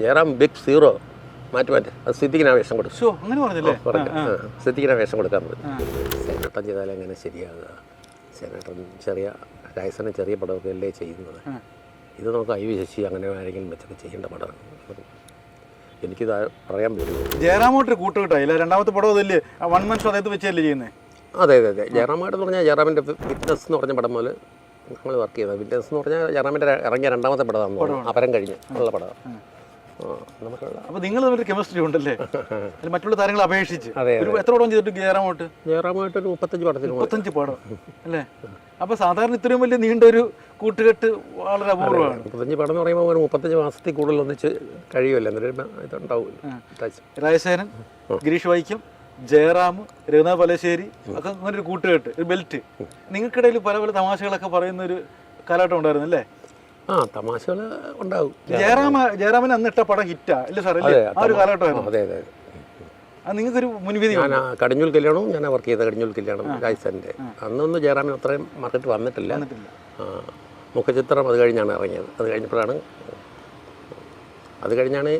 Jayaram big zero. മാറ്റി മാറ്റി. അത് സിദ്ദിഖിന് വേഷം കൊടുക്കും. സിദ്ദിഖിന് വേഷം കൊടുക്കാൻ പറഞ്ഞു. സേനട്ടൻ ചെയ്താൽ എങ്ങനെ ശരിയാകുക? സേനട്ടൻ ചെറിയ രാജസനെ ചെറിയ പടമൊക്കെ അല്ലേ ചെയ്യുന്നത് ഇത് നമുക്ക് ഐ വി ശശി അങ്ങനെ ആരെങ്കിലും വെച്ചൊക്കെ ചെയ്യേണ്ട പടമാണ്. എനിക്കിത് പറയാൻ പറ്റും ജയറാമോട്ട് കൂട്ടുകെട്ടായില്ല രണ്ടാമത്തെ പടം അതല്ലേ? വൺ മൻ ഷോ അതായത് വെച്ചല്ലേ ചെയ്യുന്നത് അതെ അതെ അതെ. ജയറാമായിട്ട് എന്ന് പറഞ്ഞാൽ ജയറാമിന്റെ വിറ്റ്നസ് എന്ന് പറഞ്ഞ പടം മുതൽ നമ്മൾ വർക്ക് ചെയ്തത്. ഫിറ്റ്നസ് എന്ന് പറഞ്ഞാൽ ജയറാമിന്റെ ഇറങ്ങിയ രണ്ടാമത്തെ പടമാണ്. അപരം കഴിഞ്ഞ് ഉള്ള പടമാണ്. അപ്പൊ നിങ്ങൾ തമ്മിൽ കെമിസ്ട്രി ഉണ്ടല്ലേ? അതിൽ മറ്റുള്ള താരങ്ങളെ അപേക്ഷിച്ച്. ഒരു എത്ര പടം ചെയ്തിട്ട് ജയറാമോട്ട്? ജയറാമായിട്ടൊരു മുപ്പത്തഞ്ച് പടത്തിന് മുകളിൽ. മുപ്പത്തഞ്ച് പടം അല്ലേ? അപ്പൊ സാധാരണ ഇത്രയും വലിയ നീണ്ട ഒരു കൂട്ടുകെട്ട് വളരെ അപൂർവമാണ്. മുപ്പത്തഞ്ച് പടം എന്ന് പറയുമ്പോൾ ഒരു മുപ്പത്തഞ്ച് മാസത്തിൽ കൂടുതൽ ഒന്നിച്ച് കഴിയുമല്ലോ എന്നൊരു ഇതുണ്ടാവും ടച്ച് ഗിരീഷ് വൈക്കം ജയറാം രഘുനാഥ് പലശ്ശേരി ഒക്കെ അങ്ങനെ ഒരു കൂട്ടുകെട്ട് ഒരു ബെൽറ്റ് നിങ്ങൾക്കിടയിൽ പല പല തമാശകളൊക്കെ പറയുന്ന ഒരു കാലഘട്ടം ഉണ്ടായിരുന്നു അല്ലേ? ആ തമാശകൾ ഉണ്ടാവും ജയറാമ ജയറാമിന് അന്ന് ഇട്ട പടം ഹിറ്റാ. ഇല്ല സാർ അല്ലേ ആ ഒരു ആ, കാലഘട്ടമായിരുന്നു. അതെ അതെ അത്. നിങ്ങൾക്കൊരു മുൻവിധി ഞാൻ ആ കടിഞ്ഞൂൽ കല്യാണവും ഞാൻ വർക്ക് ചെയ്ത കടിഞ്ഞൂൽ കല്യാണം രാജസ്ഥാനിന്റെ അന്നൊന്നും ജയറാമിന് അത്രയും മാർക്കറ്റ് വന്നിട്ടില്ല. ആ, മുഖചിത്രം അത് കഴിഞ്ഞാണ് ഇറങ്ങിയത്. അത് കഴിഞ്ഞപ്പോഴാണ് അത് കഴിഞ്ഞാണ്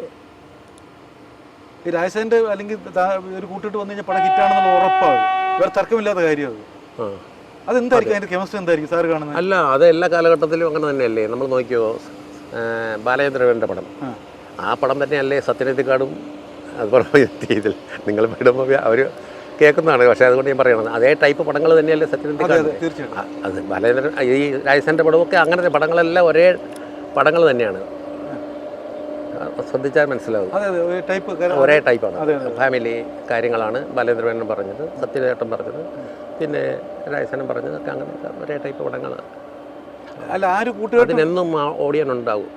ഈ അല്ലെങ്കിൽ ഒരു കൂട്ടിട്ട് വന്നു കഴിഞ്ഞാൽ പടം ഹിറ്റാണെന്നുള്ള ഉറപ്പാണ്. വേറെ തർക്കമില്ലാത്ത കാര്യം അത്. അതിന്റെ കെമിസ്ട്രി എന്തായിരിക്കും സാർ കാണുന്നത്? അല്ല അത് എല്ലാ കാലഘട്ടത്തിലും അങ്ങനെ തന്നെയല്ലേ? നമ്മൾ നോക്കിയോ ബാലചന്ദ്രവേണ്ട പടം. ആ. പടം തന്നെയല്ലേ സത്യനത്തിക്കാടും അതുപോലെ ഇതിൽ. നിങ്ങൾ വിടുമ്പോൾ അവർ കേൾക്കുന്നതാണ്. പക്ഷേ അതുകൊണ്ട് ഞാൻ പറയണത് അതേ ടൈപ്പ് പടങ്ങൾ തന്നെയല്ലേ സത്യനത്തിക്കാട് അതെ ബാലചന്ദ്രൻ ഈ രാജസ്ഥാന്റെ പടമൊക്കെ അങ്ങനത്തെ പടങ്ങളെല്ലാം ഒരേ പടങ്ങൾ തന്നെയാണ്. ശ്രദ്ധിച്ചാൽ മനസ്സിലാവും. ഒരു ടൈപ്പ് ഒരേ ടൈപ്പാണ് ഫാമിലി കാര്യങ്ങളാണ് ബാലേന്ദ്രമേനൻ പറഞ്ഞത് സത്യനേട്ടൻ പറഞ്ഞത്. പിന്നെ രാജസേനൻ പറഞ്ഞതൊക്കെ അങ്ങനെ ഒരേ ടൈപ്പ് പടങ്ങളാണ് അല്ല ആ ഒരു കൂട്ടുകെട്ട് അതിനെന്നും ഓഡിയൻ ഉണ്ടാവും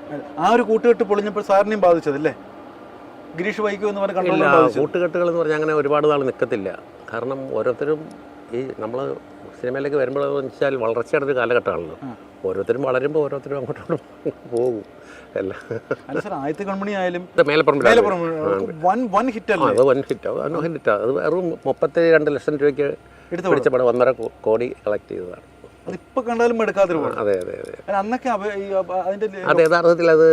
ആ ഒരു കൂട്ടുകെട്ട് പൊളിഞ്ഞപ്പോൾ സാറിനെയും ബാധിച്ചതല്ലേ? ഗിരീഷ് വൈക്കോ എന്ന് പറഞ്ഞ കൂട്ടുകെട്ടുകൾ എന്ന് പറഞ്ഞാൽ അങ്ങനെ ഒരുപാട് നാൾ നിൽക്കത്തില്ല കാരണം ഓരോരുത്തരും ഈ നമ്മൾ സിനിമയിലേക്ക് വരുമ്പോഴെന്ന് വെച്ചാൽ വളർച്ചയുടെ ഒരു കാലഘട്ടമാണല്ലോ. ഓരോരുത്തരും വളരുമ്പോൾ ഓരോരുത്തരും അങ്ങോട്ടും പോകും. എല്ലാം ആദ്യത്തെ കൺമണി ആയാലും മേലപ്പുറം ഹിറ്റ് അത് വൻ ഹിറ്റ്. അത് വൻ ഹിറ്റാണ് അത് വെറും മുപ്പത്തി രണ്ട് ലക്ഷം രൂപയ്ക്ക് എടുത്ത പിടിച്ച പടം ഒന്നര കോടി കളക്ട് ചെയ്തതാണ്. അതിപ്പോ കണ്ടാലും എടുക്കാത്തൊരു അതെ അതെ അതെ. അന്നൊക്കെ അതിന്റെ അത് യഥാർത്ഥത്തിൽ അത്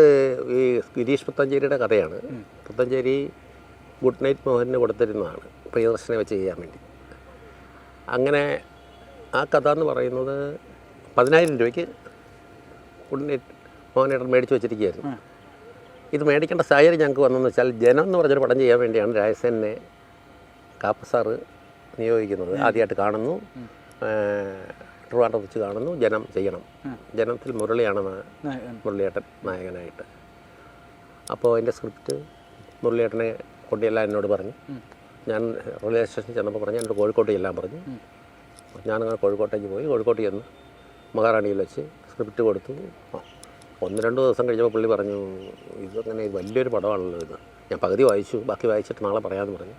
ഈ ഗിരീഷ് പുത്തഞ്ചേരിയുടെ കഥയാണ്. പുത്തഞ്ചേരി ഗുഡ് നൈറ്റ് മോഹന് കൊടുത്തിരുന്നതാണ്. പ്രിയദർശനെ വെച്ച് ചെയ്യാൻ വേണ്ടി. അങ്ങനെ ആ കഥ എന്ന് പറയുന്നത് പതിനായിരം രൂപയ്ക്ക് ഗുഡ് നൈറ്റ് മോഹനേട്ടൻ മേടിച്ച് വെച്ചിരിക്കുകയായിരുന്നു. ഇത് മേടിക്കേണ്ട സാഹചര്യം ഞങ്ങൾക്ക് വന്നെന്ന് വെച്ചാൽ ജനം എന്ന് പറഞ്ഞൊരു പടം ചെയ്യാൻ വേണ്ടിയാണ് രാജസേനെ കാപ്പ സാറ് നിയോഗിക്കുന്നത്. ആദ്യമായിട്ട് കാണുന്നു. ട്രിവാൻഡ്രം വെച്ച് കാണുന്നു. ജനം ചെയ്യണം. ജനത്തിൽ മുരളിയാണ്. മുരളിയേട്ടൻ നായകനായിട്ട്. അപ്പോൾ അതിന്റെ സ്ക്രിപ്റ്റ് മുരളിയേട്ടനെ കൊണ്ടിയെല്ലാം എന്നോട് പറഞ്ഞു. ഞാൻ റെയിൽവേ സ്റ്റേഷനിൽ ചെന്നപ്പോൾ പറഞ്ഞു എന്നോട് കോഴിക്കോട്ട് ചെല്ലാൻ പറഞ്ഞു. ഞാനങ്ങനെ കോഴിക്കോട്ടേക്ക് പോയി. കോഴിക്കോട്ട് ചെന്ന് മഹാറാണിയിൽ വെച്ച് സ്ക്രിപ്റ്റ് കൊടുത്തു. ഒന്ന് രണ്ട് ദിവസം കഴിഞ്ഞപ്പോൾ പുള്ളി പറഞ്ഞു ഇതങ്ങനെ വലിയൊരു പടമാണല്ലോ ഇത്. ഞാൻ പകുതി വായിച്ചു ബാക്കി വായിച്ചിട്ട് നാളെ പറയാമെന്ന് പറഞ്ഞു.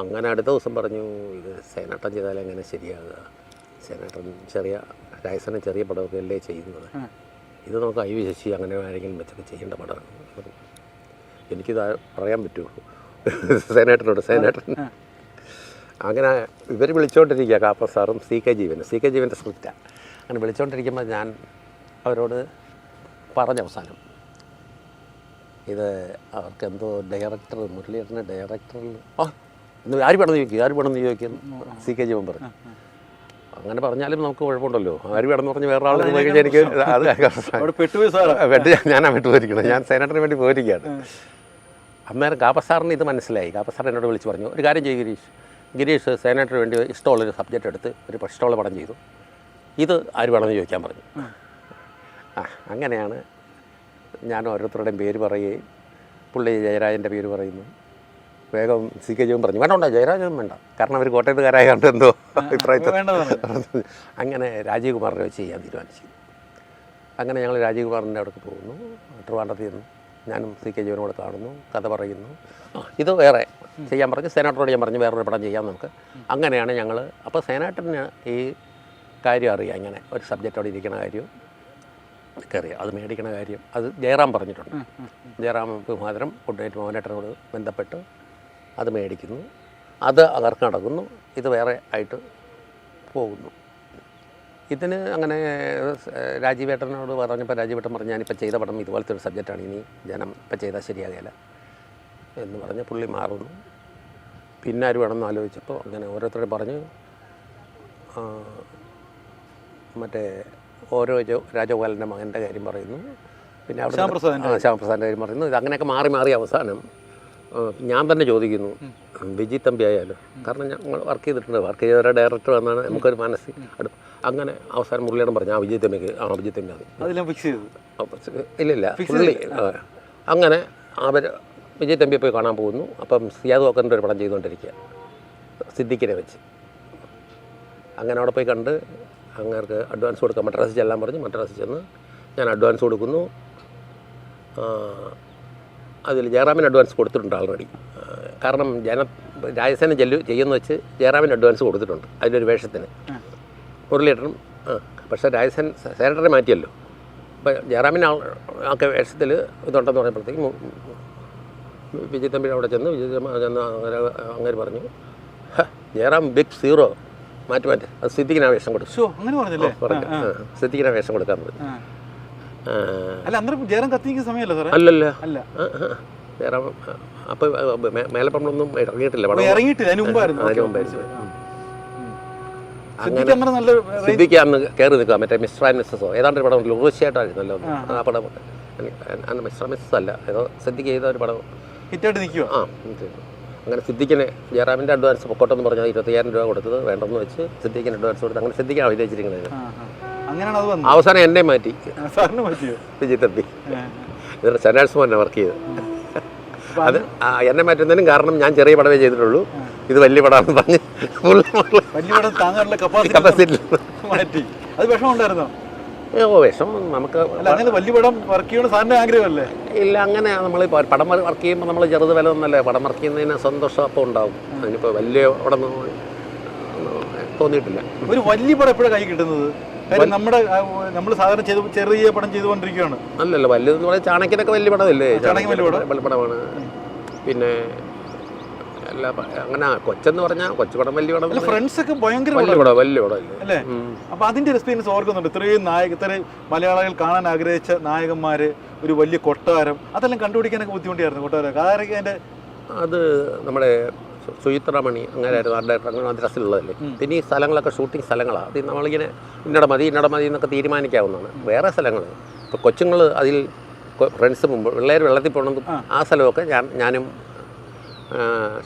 അങ്ങനെ അടുത്ത ദിവസം പറഞ്ഞു ഇത് സേനാട്ടൻ ചെയ്താൽ അങ്ങനെ ശരിയാകുക സേനാട്ടൻ ചെറിയ രാജസനെ ചെറിയ പടമൊക്കെ അല്ലേ ചെയ്യുന്നത്. ഇത് നമുക്ക് ഐ വി ശശി അങ്ങനെ ആരെങ്കിലും വെച്ചൊക്കെ ചെയ്യേണ്ട പടമാണ്. എനിക്കിത് പറയാൻ പറ്റുള്ളൂ. സേനേട്ടനോട് സേനേട്ടൻ. അങ്ങനെ ഇവർ വിളിച്ചുകൊണ്ടിരിക്കുക കാപ്പ സാറും C K Jeevan C K ജീവന്റെ സ്ക്രിപ്റ്റാണ് അങ്ങനെ വിളിച്ചുകൊണ്ടിരിക്കുമ്പോൾ ഞാൻ അവരോട് പറഞ്ഞ അവസാനം. ഇത് അവർക്ക് എന്തോ ഡയറക്ടർ മുരളീധരന്റെ ഡയറക്ടറിൽ ആ ഇന്ന് ആര് വേണമെന്ന് ചോദിക്കും? ആര് വേണമെന്ന് ചോദിക്കും? C K G member. അങ്ങനെ പറഞ്ഞാലും നമുക്ക് കുഴപ്പമുണ്ടല്ലോ. ആര് വേണമെന്ന് പറഞ്ഞ് വേറെ ആൾ പോയി കഴിഞ്ഞാൽ എനിക്ക് അത് വെട്ട് ഞാനാ വിട്ടു പോയിരിക്കുന്നത് ഞാൻ സെനറ്ററിന് വേണ്ടി പോയിരിക്കുകയാണ്. അന്നേരം കാപ്പസാറിന് ഇത് മനസ്സിലായി. കാപ്പസാർ എന്നോട് വിളിച്ച് പറഞ്ഞു ഒരു കാര്യം ചെയ്യും ഗിരീഷ്. ഗിരീഷ് സെനറ്ററിന് വേണ്ടി ഇഷ്ടമുള്ളൊരു സബ്ജക്റ്റ് എടുത്ത് ഒരു ഇഷ്ടമുള്ള പടം ചെയ്തു. ഇത് ആര് വേണമെന്ന് ചോദിക്കാൻ പറഞ്ഞു. ആ അങ്ങനെയാണ് ഞാൻ ഓരോരുത്തരുടെയും പേര് പറയുകയും പുള്ളി ജയരാജന്റെ പേര് പറയുന്നു. വേഗം സി കെ ജോം പറഞ്ഞു. വേണ്ട വേണ്ട ജയരാജൻ വേണ്ട. കാരണം അവർ കോട്ടയത്തുകാരായ കണ്ട് എന്തോ അഭിപ്രായത്തിൽ അങ്ങനെ രാജീവ് കുമാറിനെ വെച്ച് ചെയ്യാൻ തീരുമാനിച്ചു. അങ്ങനെ ഞങ്ങൾ രാജീവ് കുമാറിന്റെ അവിടേക്ക് പോകുന്നു. ട്രിവാണ്ടത്തിൽ നിന്ന് ഞാനും സി കെ ജോനോട് കാണുന്നു. കഥ പറയുന്നു. ഇത് വേറെ ചെയ്യാൻ പറഞ്ഞു. സേനാട്ടനോട് ഞാൻ പറഞ്ഞു വേറൊരു പടം ചെയ്യാം നമുക്ക്. അങ്ങനെയാണ് ഞങ്ങൾ. അപ്പോൾ സേനാട്ടന് ഈ കാര്യം അറിയാം ഇങ്ങനെ ഒരു സബ്ജക്റ്റോടെ ഇരിക്കുന്ന കാര്യം. അറിയാം അത് മേടിക്കണ കാര്യം. അത് ജയറാം പറഞ്ഞിട്ടുണ്ട്. ജയറാം കുമാരം കൊണ്ടുപോയിട്ട് മോഹനേട്ടനോട് ബന്ധപ്പെട്ട് അത് മേടിക്കുന്നു. അത് അവർക്ക് നടക്കുന്നു. ഇത് വേറെ ആയിട്ട് പോകുന്നു. ഇതിന് അങ്ങനെ രാജീവേട്ടനോട് പറഞ്ഞപ്പോൾ രാജീവേട്ടൻ പറഞ്ഞു ഞാനിപ്പോൾ ചെയ്ത പടം ഇതുപോലത്തെ ഒരു സബ്ജക്റ്റാണ്. ഇനി ജനം ഇപ്പം ചെയ്താൽ ശരിയാകില്ല എന്ന് പറഞ്ഞ് പുള്ളി മാറുന്നു. പിന്നെ ആര് വേണമെന്ന് ആലോചിച്ചപ്പോൾ അങ്ങനെ ഓരോരുത്തരും പറഞ്ഞ് മറ്റേ ഓരോ ജോ രാജഗോപാലന്റെ മകന്റെ കാര്യം പറയുന്നു. പിന്നെ അവിടെ ശ്യാമപ്രസാദിന്റെ ആ ശ്യാമപ്രസാദിന്റെ കാര്യം പറയുന്നു. ഇത് അങ്ങനെയൊക്കെ മാറി മാറി അവസാനം ഞാൻ തന്നെ ചോദിക്കുന്നു. വിജി തമ്പി ആയാലും? കാരണം ഞങ്ങൾ വർക്ക് ചെയ്തിട്ടുണ്ട്. വർക്ക് ചെയ്ത ഡയറക്ടർ വന്നാണ് നമുക്കൊരു മനസ്സിൽ അങ്ങനെ അവസാനം മുരളിയുടെ പറഞ്ഞു ആ വിജയ് തമ്പിക്ക് ആ വിജയ് തമ്പി അത്. ഫിക്സ് ചെയ്തു. ഇല്ലില്ല പുള്ളി അങ്ങനെ അവർ വിജയ് തമ്പിയെ പോയി കാണാൻ പോകുന്നു. അപ്പം സിയാദ് വക്കറിന്റെ ഒരു പടം ചെയ്തുകൊണ്ടിരിക്കുക. സിദ്ദിഖിനെ വെച്ച്. അങ്ങനെ അവിടെ പോയി കണ്ട് അങ്ങേർക്ക് അഡ്വാൻസ് കൊടുക്കാം മദ്രാസിൽ ചെല്ലാൻ പറഞ്ഞു. മദ്രാസിൽ ചെന്ന് ഞാൻ അഡ്വാൻസ് കൊടുക്കുന്നു. അതിൽ ജയറാമിന് അഡ്വാൻസ് കൊടുത്തിട്ടുണ്ട് ആൾറെഡി കാരണം ജന രാജസേന ചെല്ലു ചെയ്യുന്ന വെച്ച് ജയറാമിന് അഡ്വാൻസ് കൊടുത്തിട്ടുണ്ട് അതിലൊരു വേഷത്തിന്. മുരളിയേട്ടനും ആ പക്ഷേ രാജസേൻ സെക്രട്ടറി മാറ്റിയല്ലോ. അപ്പോൾ ജയറാമിന് ആ വേഷത്തിൽ ഇതുണ്ടെന്ന് പറയുമ്പോഴത്തേക്കും വിജയ് തമ്പി അവിടെ ചെന്ന് വിജയ് ചെന്ന് അങ്ങനെ അങ്ങനെ പറഞ്ഞു. "ഹ, ജയറാം ബിഗ് സീറോ. മാറ്റി മാറ്റി. അത് സിദ്ദിഖിനാ വേഷം കൊടുക്കും. അങ്ങനെ പറഞ്ഞല്ലേ പറഞ്ഞു ആ, സിദ്ദിഖിനാ വേഷം കൊടുക്കാൻ പറഞ്ഞു അല്ല അന്നേരം ജയറാം കത്തിക്കുന്ന സമയമല്ല സാറേ? അല്ലല്ല. അല്ല. ആ, ആ. ജയറാം അപ്പോൾ മേലപ്പണമൊന്നും ഇറങ്ങിയിട്ടില്ല പടം. ഇറങ്ങിയിട്ടില്ല അതിന് മുമ്പായിരുന്നു. അതിന് ഓക്കേ, മുമ്പായിരുന്നു. ഓക്കേ, ആ. സിദ്ദിഖ് അന്നേരം നല്ല സിദ്ദിഖ് അന്ന് കയറി നിൽക്കുക മറ്റേ മിസ്റ്റർ ആൻഡ് മിസ്സസോ ഏതാണ്ട് ഒരു പടം ലൂസിയായിട്ടായിരുന്നല്ലോ ആ. പടം. അന്ന് മിസ്റ്റർ മിസ്സസ് അല്ല ഏതോ സിദ്ദിഖ് ചെയ്ത ഒരു പടം. ഹിറ്റായിട്ട് നിൽക്കുക ആ. അങ്ങനെ സിദ്ദിഖിന് ജയറാമിന്റെ അഡ്വാൻസ് പൊക്കോട്ടെന്ന് പറഞ്ഞാൽ ഇരുപത്തയ്യായിരം രൂപ കൊടുത്തത് വേണ്ടെന്ന് വെച്ച് സിദ്ദിഖിന് അഡ്വാൻസ് കൊടുത്ത് അങ്ങനെ സിദ്ദിഖാണ് അഭിനയിച്ചിരിക്കുന്നത് അങ്ങനെയാണ് അവസാനം എന്നെ മാറ്റി. വിജയ് തമ്പി. സെനാഴ്സ് മോനെ വർക്ക് ചെയ്ത് അത് എന്നെ മാറ്റുന്നതിനും കാരണം ഞാൻ ചെറിയ പടവേ ചെയ്തിട്ടുള്ളൂ. ഇത് വലിയ പടമാണെന്ന് പറഞ്ഞ് വലിയ പടം താങ്ങാനുള്ള കപ്പാസിറ്റി മാറ്റി. അത് വിഷമം ഉണ്ടായിരുന്നോ ഓ വിഷമം നമുക്ക് വലിയ പടം വർക്ക് ചെയ്യണം സാറിന്റെ ആഗ്രഹമല്ലേ? ഇല്ല അങ്ങനെ നമ്മൾ പടം വർക്ക് ചെയ്യുമ്പോൾ നമ്മൾ ചെറുത് വില ഒന്നല്ലേ പടം വർക്ക് ചെയ്യുന്നതിന് സന്തോഷം അപ്പം ഉണ്ടാവും. അതിനിപ്പോൾ വലിയ അവിടെ തോന്നിയിട്ടില്ല. ഒരു വലിയ പടം എപ്പോഴാണ് കൈ കിട്ടുന്നത്? നമ്മുടെ നമ്മൾ സാധാരണ ചെയ്ത് ചെറിയ പടം ചെയ്തുകൊണ്ടിരിക്കുകയാണ് അല്ലല്ല വലിയ പറയാൻ ചാണക്യനൊക്കെ വലിയ പടമല്ലേ? ചാണക്യൻ വലിയ പടം? വലിയ പടമാണ്. പിന്നെ എല്ലാ പ- അങ്ങനെ കൊച്ചെന്ന് പറഞ്ഞാൽ കൊച്ചുപടം വലിയ പടം അല്ല ഫ്രണ്ട്സ് ഒക്കെ ഭയങ്കര വലിയ പടം. വലിയ പടം. അല്ലേ? അല്ലേ അപ്പൊ അതിന്റെ ഒരു എക്സ്പീരിയൻസ് ഓർക്കുന്നുണ്ട്. ഇത്രയും നായക ഇത്രയും മലയാളികൾ കാണാൻ ആഗ്രഹിച്ച നായകന്മാര് ഒരു വലിയ കൊട്ടാരം അതെല്ലാം കണ്ടുപിടിക്കാനൊക്കെ ബുദ്ധിമുട്ടിയായിരുന്നു കൊട്ടാരം. കാരണം അതിന്റെ അത് നമ്മുടെ സുചിത്രമണി അങ്ങനെയായിരുന്നു ആ ഡയറക്ടർ അങ്ങനെ മദ്രാസിലുള്ളതല്ലേ പിന്നെ ഈ സ്ഥലങ്ങളൊക്കെ ഷൂട്ടിംഗ് സ്ഥലങ്ങളാണ് അത് നമ്മളിങ്ങനെ ഇന്നട മതി ഇന്നട മതി എന്നൊക്കെ തീരുമാനിക്കാവുന്നതാണ്. വേറെ സ്ഥലങ്ങൾ ഇപ്പോൾ കൊച്ചുങ്ങൾ അതിൽ ഫ്രണ്ട്സ് മുമ്പ് പിള്ളേർ വെള്ളത്തിൽ പോകണമെന്ന് ആ സ്ഥലമൊക്കെ ഞാൻ ഞാനും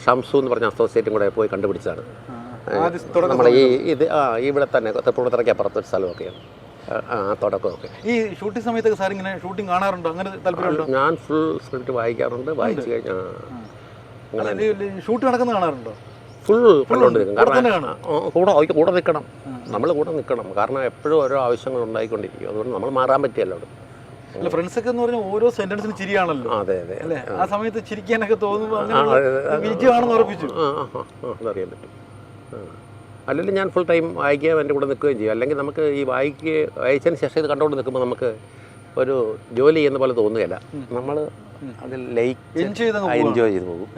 ഷംസു എന്ന് പറഞ്ഞ അസോസിയേറ്റും കൂടെ പോയി തുടക്കം നമ്മുടെ ഈ ഇത് ആ ഇവിടെ തന്നെ തെപ്പുളത്തിറക്കി അപ്പുറത്തൊരു സ്ഥലമൊക്കെയാണ്. ആ, തുടക്കമൊക്കെ ഈ ഷൂട്ടിംഗ് സമയത്തൊക്കെ സാർ ഇങ്ങനെ ഷൂട്ടിംഗ് കാണാറുണ്ടോ? അങ്ങനെ താല്പര്യമുണ്ടോ? ഞാൻ ഫുൾ സ്ക്രിപ്റ്റ് വായിക്കാറുണ്ട്. വായിച്ചു കഴിഞ്ഞാൽ ഷൂട്ട് നടക്കുന്നത് കാണാറുണ്ടോ? ഫുൾ ഫുൾ ഉണ്ട്. കൂടെ തന്നെ കാരണം കൂടെ കൂടെ നിൽക്കണം. നമ്മൾ കൂടെ നിൽക്കണം. കാരണം എപ്പോഴും ഓരോ ആവശ്യങ്ങൾ ഉണ്ടായിക്കൊണ്ടിരിക്കും. അതുകൊണ്ട് നമ്മൾ മാറാൻ പറ്റിയല്ലോ അവിടെ അല്ല ഫ്രണ്ട്സ് ഒക്കെ എന്ന് പറഞ്ഞാൽ ഓരോ സെന്റൻസിനും ചിരിയാണല്ലോ. അതെ അതെ. അല്ലേ? ആ. സമയത്ത് ചിരിക്കാനൊക്കെ തോന്നുമ്പോൾ. വിജയമാണെന്ന് ഉറപ്പിച്ചു. അതറിയാൻ പറ്റും. അല്ലെങ്കിൽ ഞാൻ ഫുൾ ടൈം വായിക്കുകയും എന്റെ കൂടെ നിൽക്കുകയും ചെയ്യും. അല്ലെങ്കിൽ നമുക്ക് ഈ വായിക്കുക വായിച്ചതിന് ശേഷം ഇത് കണ്ടുകൊണ്ട് നിൽക്കുമ്പോൾ നമുക്ക് ഒരു ജോലി ചെയ്യുന്ന പോലെ തോന്നുകയില്ല. നമ്മൾ അതിൽ ലൈക്ക് എൻജോയ് ചെയ്ത് പോകും.